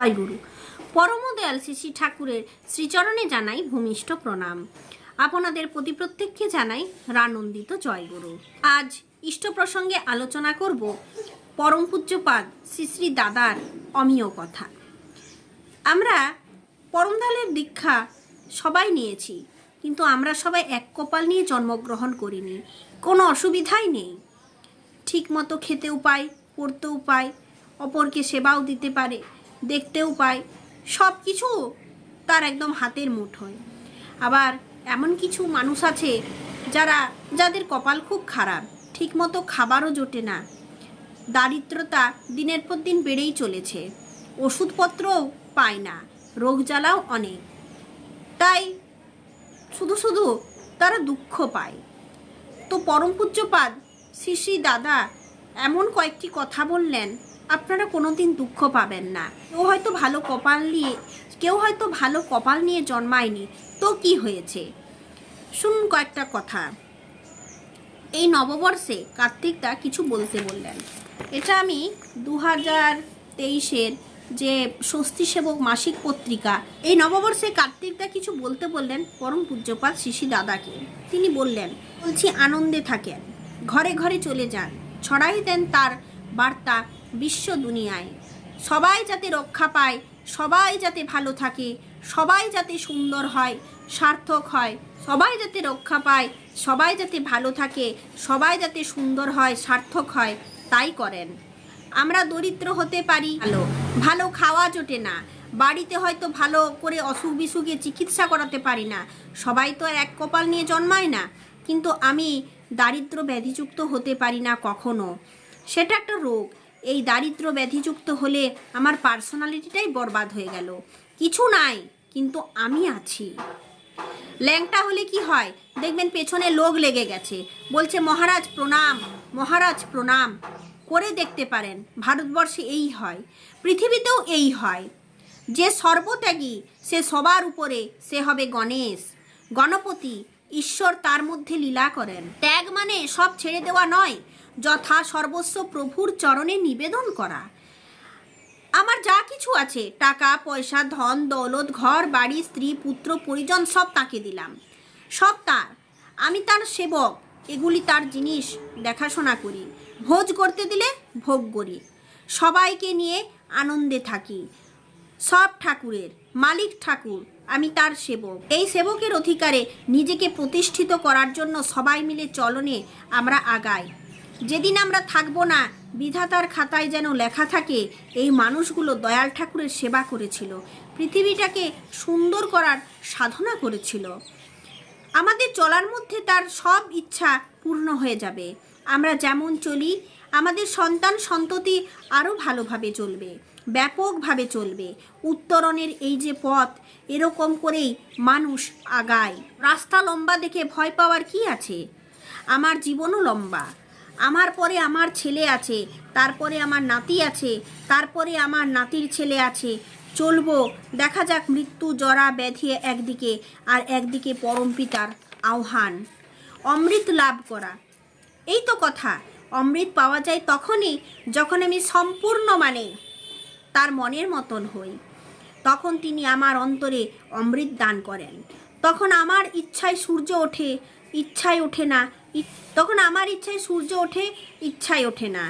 জয় গুরু পরম দয়াল শ্রী শ্রী ঠাকুরের শ্রীচরণে জানাই ভূমিষ্ঠ প্রণাম। আপনাদের প্রতি প্রত্যেককে জানাই রানন্দিত জয়গুরু। আজ ইষ্ট প্রসঙ্গে আলোচনা করব পরম পূজ্যপাদ শ্রী শ্রী দাদার অমীয় কথা। আমরা পরমদালের দীক্ষা সবাই নিয়েছি, কিন্তু আমরা সবাই এক কপাল নিয়ে জন্মগ্রহণ করিনি। কোনো অসুবিধাই নেই। ঠিক মতো খেতেও পায় পড়তেও পায় অপরকে সেবাও দিতে পারে দেখতেও পায়। সব কিছু তার একদম হাতের মুঠোয় আবার এমন কিছু মানুষ আছে যারা, যাদের কপাল খুব খারাপ, ঠিকমতো খাবারও জোটে না। দারিদ্রতা দিনের পর দিন বেড়েই চলেছে। ওষুধপত্রও পায় না রোগ জ্বালাও অনেক। তাই শুধু শুধু তারা দুঃখ পায়। তো পরম পূজ্যপাদ শ্রী শ্রী দাদা এমন কয়েকটি কথা বললেন, আপনারা কোনোদিন দুঃখ পাবেন না। কেউ হয়তো ভালো কপাল নিয়ে, কেউ হয়তো ভালো কপাল নিয়ে জন্মায়নি। তো কি হয়েছে? শুনুন কয়েকটা কথা। এই নববর্ষে কার্তিকদা কিছু বলতে বললেন। এটা আমি দু হাজার তেইশের যে স্বস্তি সেবক মাসিক পত্রিকা, এই নববর্ষে কার্তিকদা কিছু বলতে বললেন পরম পূজ্যপাত শিশি দাদাকে। তিনি বললেন, বলছি আনন্দে থাকেন, ঘরে ঘরে চলে যান। ছড়াই দেন তার বার্তা বিশ্ব দুনিয়ায়। সবাই যাতে রক্ষা পায়, সবাই যাতে ভালো থাকে, সবাই যাতে সুন্দর হয়, সার্থক হয়, সবাই যাতে রক্ষা পায়, সবাই যাতে ভালো থাকে, সবাই যাতে সুন্দর হয়, সার্থক হয়, তাই করেন। আমরা দরিদ্র হতে পারি, ভালো। ভালো খাওয়া জোটে না। বাড়িতে হয়তো ভালো করে অসুখ বিসুখে চিকিৎসা করাতে পারি না। সবাই তো আর এক কপাল নিয়ে জন্মায় না। কিন্তু আমি দারিদ্র ব্যাধিযুক্ত হতে পারি না কখনো। সেটা একটা রোগ। এই দারিদ্র ব্যাধিযুক্ত হলে আমার পার্সোনালিটিটাই বরবাদ হয়ে গেল। কিছু নাই, কিন্তু আমি আছি। ল্যাংটা হলে কি হয়? দেখবেন পেছনে লোক লেগে গেছে। বলছে, মহারাজ প্রণাম মহারাজ প্রণাম। করে দেখতে পারেন, ভারতবর্ষে এই হয়, পৃথিবীতেও এই হয়। যে সর্বত্যাগী, সে সবার উপরে, সে হবে গণেশ। গণপতি ঈশ্বর তার মধ্যে লীলা করেন। ত্যাগ মানে সব ছেড়ে দেওয়া নয়, যথা সর্বস্ব প্রভুর চরণে নিবেদন করা। আমার যা কিছু আছে, টাকা, পয়সা, ধন, দৌলত, ঘর, বাড়ি, স্ত্রী, পুত্র, পরিজন, সব তাকে দিলাম। সব তার। আমি তার সেবক, এগুলি তার জিনিস, দেখাশোনা করি। ভোজ করতে দিলে ভোগ করি। সবাইকে নিয়ে আনন্দে থাকি। সব ঠাকুরের। মালিক ঠাকুর, আমি তার সেবক। এই সেবকের অধিকারে নিজেকে প্রতিষ্ঠিত করার জন্য সবাই মিলে চলনে আমরা আগাই। যেদিন আমরা থাকব না, বিধাতার খাতায় যেন লেখা থাকে, এই মানুষগুলো দয়াল ঠাকুরের সেবা করেছিল। পৃথিবীটাকে সুন্দর করার সাধনা করেছিল। আমাদের চলার মধ্যে তার সব ইচ্ছা পূর্ণ হয়ে যাবে। আমরা যেমন চলি, আমাদের সন্তান সন্ততি আরও ভালোভাবে চলবে। ব্যাপকভাবে চলবে। উত্তরণের এই যে পথ, এরকম করেই মানুষ আগায়। রাস্তা লম্বা দেখে ভয় পাওয়ার কি আছে? আমার জীবনও লম্বা। আমার পরে আমার ছেলে আছে তারপরে আমার নাতি আছে তারপরে আমার নাতির ছেলে আছে। চলবো, দেখা যাক মৃত্যু, জরা, ব্যাধি একদিকে আর একদিকে পরম পিতার আহ্বান। অমৃত লাভ করা। এই তো কথা, অমৃত পাওয়া যায় তখনই যখন আমি সম্পূর্ণ মানে তার মনের মতন হই। তখন তিনি আমার অন্তরে অমৃত দান করেন। তখন আমার ইচ্ছায় সূর্য ওঠে, ইচ্ছায় ওঠে না তখন আমার ইচ্ছায় সূর্য ওঠে, ইচ্ছায় ওঠে না।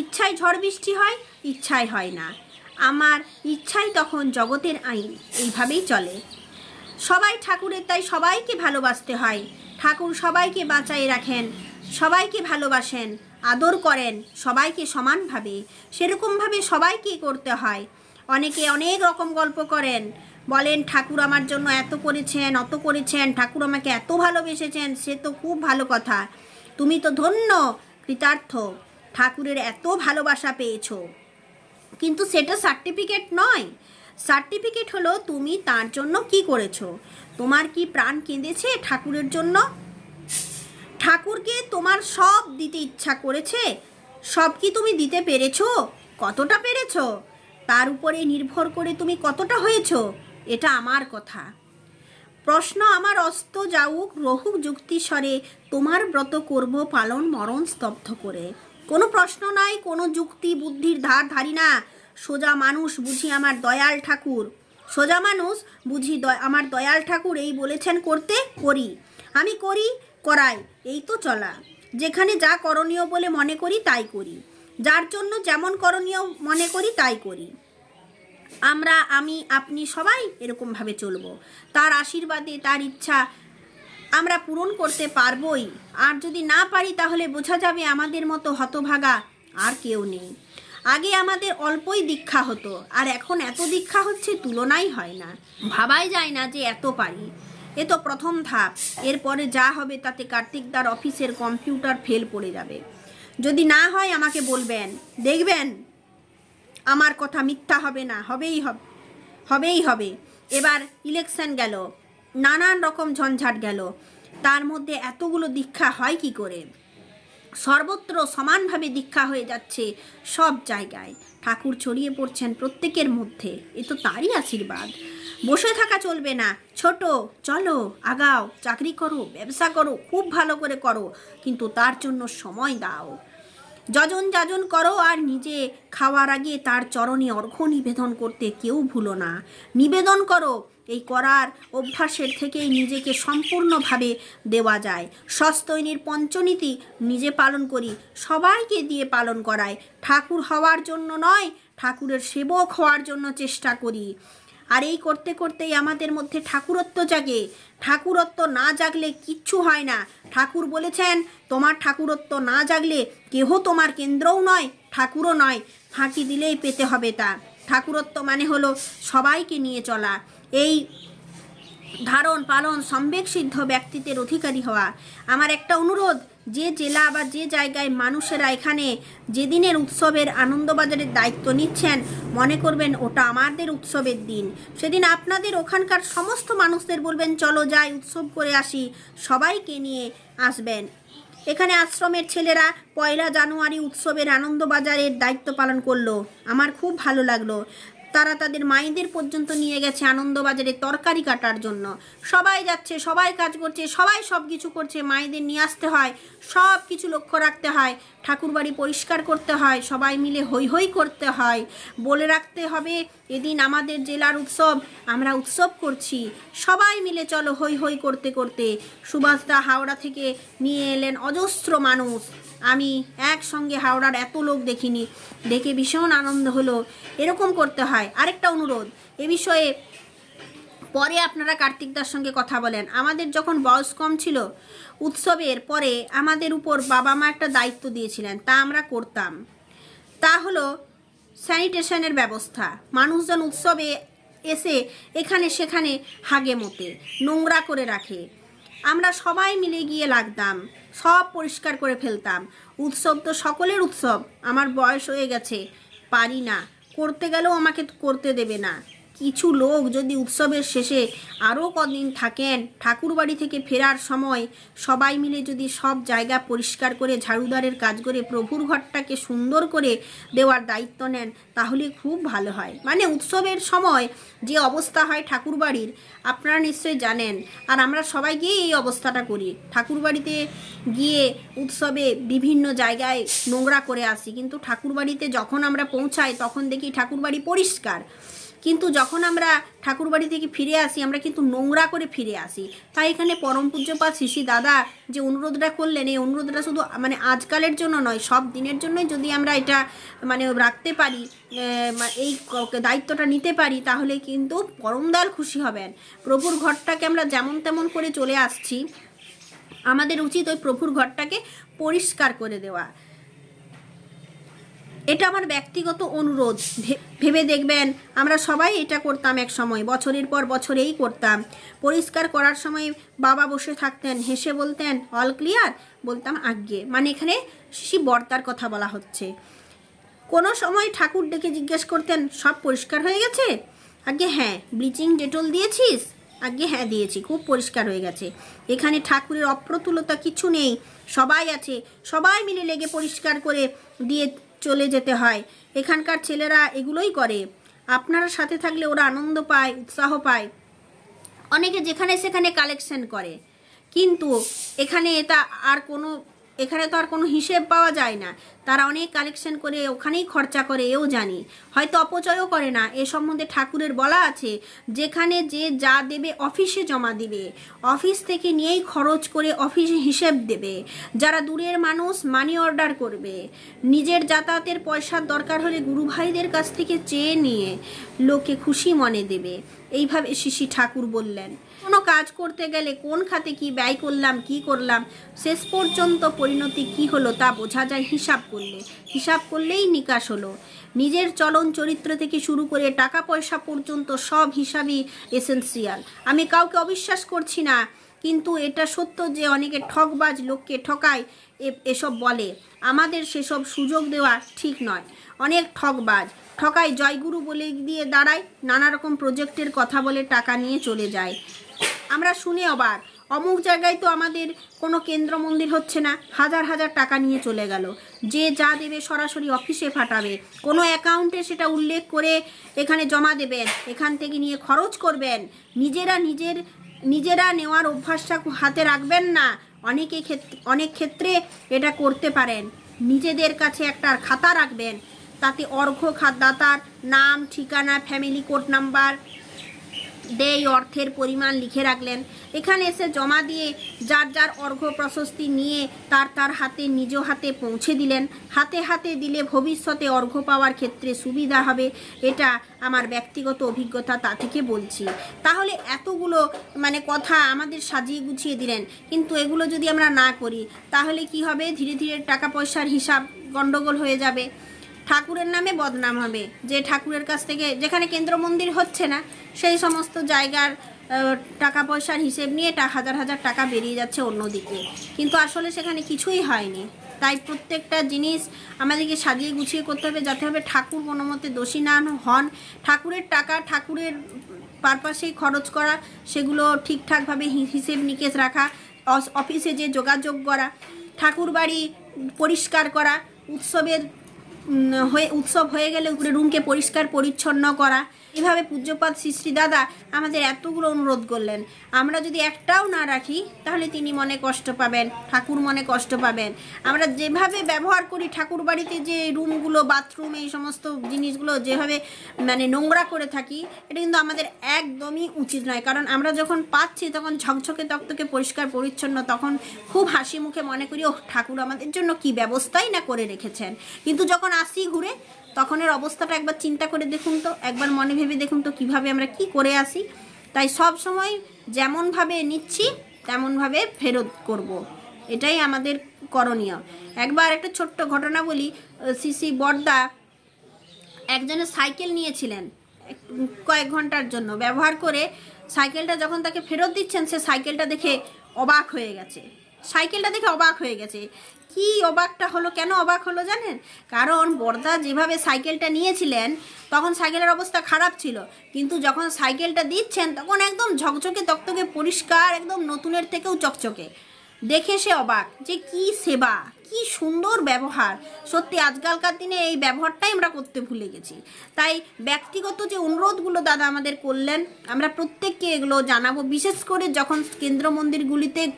ইচ্ছায় ঝড় বৃষ্টি হয়, ইচ্ছায় হয় না। আমার ইচ্ছাই তখন জগতের আইন, এইভাবেই চলে। সবাই ঠাকুরের, তাই সবাইকে ভালোবাসতে হয়। ঠাকুর সবাইকে বাঁচাই রাখেন, সবাইকে ভালোবাসেন। আদর করেন, সবাইকে সমানভাবে। সেরকমভাবে সবাইকে করতে হয়? অনেকে অনেক রকম গল্প করেন। বলেন, ঠাকুর আমার জন্য এত করেছেন, অত করেছেন, ঠাকুর আমাকে এত ভালোবেসেছেন, সে তো খুব ভালো কথা। তুমি তো ধন্য, কৃতার্থ, ঠাকুরের এত ভালোবাসা পেয়েছ। কিন্তু সেটা সার্টিফিকেট নয়। সার্টিফিকেট হলো তুমি তার জন্য কি করেছ? তোমার কি প্রাণ কেঁদেছে ঠাকুরের জন্য? ঠাকুরকে তোমার সব দিতে ইচ্ছা করেছে, সব কি তুমি দিতে পেরেছ? কতটা পেরেছ? তার উপরে নির্ভর করে তুমি কতটা হয়েছো, এটা আমার কথা। প্রশ্ন আমার অস্ত যাউক, রহুক যুক্তি স্বরে তোমার ব্রত করব পালন মরণ স্তব্ধ করে। কোনো প্রশ্ন নাই কোনো যুক্তি, বুদ্ধির ধার ধারি না। সোজা মানুষ বুঝি আমার দয়াল ঠাকুর। সোজা মানুষ বুঝি আমার দয়াল ঠাকুর এই বলেছেন করতে, করি। আমি করি করাই, এই তো চলা। যেখানে যা করণীয় বলে মনে করি তাই করি। যার জন্য যেমন করণীয় মনে করি তাই করি। আমরা, আমি, আপনি সবাই এরকমভাবে চলবো। তার আশীর্বাদে, তার ইচ্ছা আমরা পূরণ করতে পারবই। আর যদি না পারি তাহলে বোঝা যাবে আমাদের মতো হতভাগা আর কেউ নেই। আগে আমাদের অল্পই দীক্ষা হতো, আর এখন এত দীক্ষা হচ্ছে তুলনাই হয় না। ভাবাই যায় না যে এত পারি। এ তো প্রথম ধাপ। এরপরে যা হবে তাতে কার্তিকদার অফিসের কম্পিউটার ফেল পড়ে যাবে। যদি না হয় আমাকে বলবেন, দেখবেন আমার কথা মিথ্যা হবে না, হবেই হবে হবেই হবে। এবার ইলেকশন গেল, নানান রকম ঝঞ্ঝাট গেল। তার মধ্যে এতগুলো দীক্ষা হয় কি করে? সর্বত্র সমানভাবে দীক্ষা হয়ে যাচ্ছে সব জায়গায়। ঠাকুর ছড়িয়ে পড়ছেন প্রত্যেকের মধ্যে। এ তো তারই আশীর্বাদ। বসে থাকা চলবে না। ছোট, চলো, আগাও, চাকরি করো, ব্যবসা করো, খুব ভালো করে করো, কিন্তু তার জন্য সময় দাও। যজন যাজন করো আর নিজে খাওয়ার আগে তার চরণে অর্ঘ্য নিবেদন করতে কেউ ভুলো না। নিবেদন করো এই করার অভ্যাসের থেকেই নিজেকে সম্পূর্ণভাবে দেওয়া যায়। সস্তৈনীর পঞ্চনীতি নিজে পালন করি, সবাইকে দিয়ে পালন করায় ঠাকুর হওয়ার জন্য নয়, ঠাকুরের সেবক হওয়ার জন্য চেষ্টা করি। আর এই করতে করতেই আমাদের মধ্যে ঠাকুরত্ব জাগে। ঠাকুরত্ব না জাগলে কিচ্ছু হয় না। ঠাকুর বলেছেন, তোমার ঠাকুরত্ব না জাগলে কেহ তোমার কেন্দ্রও নয়, ঠাকুরও নয়। ফাঁকি দিলেই পেতে হবে তা। ঠাকুরত্ব মানে হলো সবাইকে নিয়ে চলা। ধারণ, পালন সম্বেক সিদ্ধ ব্যক্তিত্বের অধিকারী হওয়া। আমার একটা অনুরোধ, যে জেলা বা যে জায়গায় মানুষেরা এখানে যেদিনের উৎসবের আনন্দবাজারের দায়িত্ব নিচ্ছেন, মনে করবেন ওটা আমাদের উৎসবের দিন। সেদিন আপনাদের ওখানকার সমস্ত মানুষদের বলবেন, চলো যাই, উৎসব করে আসি। সবাইকে নিয়ে আসবেন। এখানে আশ্রমের ছেলেরা পয়লা জানুয়ারি উৎসবের আনন্দবাজারের দায়িত্ব পালন করল। আমার খুব ভালো লাগল। তারা তাদের মায়েদের পর্যন্ত নিয়ে গেছে আনন্দবাজারে তরকারি কাটার জন্য। সবাই যাচ্ছে, সবাই কাজ করছে, সবাই সব কিছু করছে, মায়েদের নিয়ে আসতে হয় সব কিছু লক্ষ্য রাখতে হয়, ঠাকুরবাড়ি পরিষ্কার করতে হয়, সবাই মিলে হই হই করতে হয়। বলে রাখতে হবে, এদিন আমাদের জেলার উৎসব, আমরা উৎসব করছি। সবাই মিলে চলো হই হই করতে করতে। সুভাষদা হাওড়া থেকে নিয়ে এলেন অজস্র মানুষ। আমি একসঙ্গে হাওড়ার এত লোক দেখিনি। দেখে ভীষণ আনন্দ হলো। এরকম করতে হয়। আরেকটা অনুরোধ, এ বিষয়ে পরে আপনারা কার্তিকদার সঙ্গে কথা বলেন। আমাদের যখন বয়স কম ছিল, উৎসবের পরে আমাদের উপর বাবা মা একটা দায়িত্ব দিয়েছিলেন, তা আমরা করতাম। তা হলো স্যানিটেশনের ব্যবস্থা। মানুষজন উৎসবে এসে এখানে সেখানে হাগে মতে, নোংরা করে রাখে। আমরা সবাই মিলে গিয়ে লাগতাম, সব পরিষ্কার করে ফেলতাম। উৎসব তো সকলের উৎসব, আমার বয়স হয়ে গেছে, পারি না, করতে গেলেও আমাকে করতে দেবে না। কিছু লোক যদি উৎসবের শেষে আরও কদিন থাকেন, ঠাকুরবাড়ি থেকে ফেরার সময় সবাই মিলে যদি সব জায়গা পরিষ্কার করে ঝাড়ুদারের কাজ করে প্রভুর ঘরটাকে সুন্দর করে দেওয়ার দায়িত্ব নেন, তাহলে খুব ভালো হয়। মানে উৎসবের সময় যে অবস্থা হয় ঠাকুরবাড়ির, আপনারা নিশ্চয়ই জানেন। আর আমরা সবাই গিয়ে এই অবস্থাটা করি। ঠাকুরবাড়িতে গিয়ে উৎসবে বিভিন্ন জায়গায় নোংরা করে আসি। কিন্তু ঠাকুরবাড়িতে যখন আমরা পৌঁছাই, তখন দেখি ঠাকুরবাড়ি পরিষ্কার। কিন্তু যখন আমরা ঠাকুরবাড়ি থেকে ফিরে আসি, আমরা কিন্তু নোংরা করে ফিরে আসি। তাই এখানে পরম পূজ্যপাত শিশি দাদা যে অনুরোধটা করলেন, এই অনুরোধটা শুধু মানে আজকালের জন্য নয়, সব দিনের জন্যই যদি আমরা এটা মানে রাখতে পারি এই দায়িত্বটা নিতে পারি, তাহলে কিন্তু পরম দয়াল খুশি হবেন। প্রভুর ঘরটাকে আমরা যেমন তেমন করে চলে আসছি, আমাদের উচিত ওই প্রভুর ঘরটাকে পরিষ্কার করে দেওয়া। এটা আমার ব্যক্তিগত অনুরোধ। ভেবে দেখবেন, আমরা সবাই এটা করতাম এক সময়, বছরের পর বছরেই করতাম। পরিষ্কার করার সময় বাবা বসে থাকতেন, হেসে বলতেন, অল ক্লিয়ার? বলতাম, আজ্ঞে। মানে এখানে শিশি বর্তার কথা বলা হচ্ছে। কোনো সময় ঠাকুর ডেকে জিজ্ঞেস করতেন, সব পরিষ্কার হয়ে গেছে? আগে হ্যাঁ। ব্লিচিং ডেটল দিয়েছিস? আগে হ্যাঁ দিয়েছি। খুব পরিষ্কার হয়ে গেছে। এখানে ঠাকুরের অপ্রতুলতা কিছু নেই। সবাই আছে। সবাই মিলে লেগে পরিষ্কার করে দিয়ে চলে যেতে হয়। এখানকার ছেলেরা এগুলোই করে। আপনারা সাথে থাকলে ওরা আনন্দ পায়, উৎসাহ পায়। অনেকে যেখানে সেখানে কালেকশন করে। কিন্তু এখানে এটা আর কোনো এখানে তো আর কোনো হিসেব পাওয়া যায় না। তারা অনেক কালেকশন করে, ওখানেই খরচা করে, এও জানি। হয়তো অপচয়ও করে না। এ সম্বন্ধে ঠাকুরের বলা আছে, যেখানে যে যা দেবে অফিসে জমা দিবে। অফিস থেকে নিয়েই খরচ করে অফিসে হিসেব দেবে। যারা দূরের মানুষ মানি অর্ডার করবে। নিজের যাতায়াতের পয়সার দরকার হলে গুরু ভাইদের কাছ থেকে চেয়ে নিয়ে লোকে খুশি মনে দেবে। এইভাবে শিশি ঠাকুর বললেন, কোনো কাজ করতে গেলে কোন খাতে কি ব্যয় করলাম, কি করলাম, শেষ পর্যন্ত পরিণতি কি হলো তা বোঝা যায় হিসাব করলে। হিসাব করলেই নিকাশ হলো। নিজের চলন চরিত্র থেকে শুরু করে টাকা পয়সা পর্যন্ত সব হিসাবই এসেন্সিয়াল আমি কাউকে অবিশ্বাস করছি না, কিন্তু এটা সত্য যে অনেকে ঠকবাজ লোককে ঠকায় এসব বলে। আমাদের সেসব সুযোগ দেওয়া ঠিক নয়। অনেক ঠকবাজ। ঠকায় জয়গুরু বলে দিয়ে দাঁড়ায় নানা রকম প্রজেক্টের কথা বলে টাকা নিয়ে চলে যায়। আমরা শুনে অবাক। অমুক জায়গায় তো আমাদের কোনো কেন্দ্র মন্দির হচ্ছে না। হাজার হাজার টাকা নিয়ে চলে গেল। যে যা দেবে সরাসরি অফিসে ফাটাবে। কোনো অ্যাকাউন্টে সেটা উল্লেখ করে এখানে জমা দেবেন। এখান থেকে নিয়ে খরচ করবেন। নিজেরা নিজের, নিজেরা নেওয়ার অভ্যাসটা হাতে রাখবেন না। অনেকে ক্ষেত্রে অনেক ক্ষেত্রে এটা করতে পারেন। নিজেদের কাছে একটা খাতা রাখবেন। তাতে অর্ঘ্য খাতদাতার নাম, ঠিকানা ফ্যামিলি কোড নাম্বার দেয় অর্থের পরিমাণ লিখে রাখলেন। এখানে এসে জমা দিয়ে যার যার অর্ঘ্য প্রশস্তি নিয়ে তার তার হাতে নিজ হাতে পৌঁছে দিলেন। হাতে হাতে দিলে ভবিষ্যতে অর্ঘ্য পাওয়ার ক্ষেত্রে সুবিধা হবে, এটা আমার ব্যক্তিগত অভিজ্ঞতা তা থেকে বলছি। তাহলে এতগুলো মানে কথা আমাদের সাজিয়ে গুছিয়ে দিলেন, কিন্তু এগুলো যদি আমরা না করি, তাহলে কি হবে? ধীরে ধীরে টাকা পয়সার হিসাব গণ্ডগোল হয়ে যাবে। ঠাকুরের নামে বদনাম হবে। যে ঠাকুরের কাছ থেকে, যেখানে কেন্দ্র মন্দির হচ্ছে না, সেই সমস্ত জায়গার টাকা পয়সার হিসেব নিয়ে হাজার হাজার টাকা বেরিয়ে যাচ্ছে অন্যদিকে। কিন্তু আসলে সেখানে কিছুই হয়নি। তাই প্রত্যেকটা জিনিস আমাদেরকে সাজিয়ে গুছিয়ে করতে হবে, যাতে হবে ঠাকুর কোনো মতে দোষী না হন। ঠাকুরের টাকা, ঠাকুরের পারপাসেই খরচ করা, সেগুলো ঠিকঠাকভাবে হিসেব নিকেশ রাখা অফিসে যে যোগাযোগ করা ঠাকুর বাড়ি পরিষ্কার করা, উৎসবের হয়ে উৎসব হয়ে গেলে উপরে রুমকে পরিষ্কার পরিচ্ছন্ন করা এভাবে পূজ্যপাত শ্রী দাদা আমাদের এতগুলো অনুরোধ করলেন। আমরা যদি একটাও না রাখি, তাহলে তিনি মনে কষ্ট পাবেন, ঠাকুর মনে কষ্ট পাবেন। আমরা যেভাবে ব্যবহার করি, ঠাকুর বাড়িতে যে রুমগুলো, বাথরুম, এই সমস্ত জিনিসগুলো যেভাবে মানে নোংরা করে থাকি, এটা কিন্তু আমাদের একদমই উচিত নয়। কারণ আমরা যখন পাচ্ছি, তখন ঝকঝকে তক্তকে পরিষ্কার, পরিচ্ছন্ন, তখন খুব হাসি মুখে মনে করি ও ঠাকুর আমাদের জন্য কি ব্যবস্থাই না করে রেখেছেন। কিন্তু যখন আসি ঘুরে তখনের অবস্থাটা একবার চিন্তা করে দেখুন তো, একবার মনে ভেবে দেখুন তো কীভাবে আমরা কি করে আসি। তাই সব সময় যেমনভাবে নিচ্ছি, তেমনভাবে ফেরত করব। এটাই আমাদের করণীয়। একবার একটা ছোট্ট ঘটনা বলি, সিসি বর্দা একজনের সাইকেল নিয়েছিলেন কয়েক ঘণ্টার জন্য। ব্যবহার করে সাইকেলটা যখন তাকে ফেরত দিচ্ছেন, সে সাইকেলটা দেখে অবাক হয়ে গেছে। সাইকেলটা দেখে অবাক হয়ে গেছে। কি অবাকটা হলো, কেন অবাক হলো জানেন? কারণ বর্দা যেভাবে সাইকেলটা নিয়েছিলেন, তখন সাইকেলের অবস্থা খারাপ ছিল। কিন্তু যখন সাইকেলটা দিচ্ছেন, তখন একদম ঝকঝকে, তকতকে, পরিষ্কার, একদম নতুনের থেকেও চকচকে। দেখে সে অবাক যে কি সেবা, কি সুন্দর ব্যবহার। সত্যি আজকালকার দিনে এই ব্যবহারটাই আমরা করতে ভুলে গেছি। তাই ব্যক্তিগত যে অনুরোধগুলো দাদা আমাদের করলেন, আমরা প্রত্যেককে এগুলো জানাব। বিশেষ করে যখন কেন্দ্র মন্দিরগুলিতে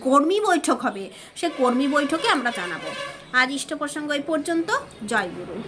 কর্মী বৈঠক হবে। সে কর্মী বৈঠকে আমরা জানাব। আজ ইষ্ট প্রসঙ্গ এই পর্যন্ত। জয় গুরু।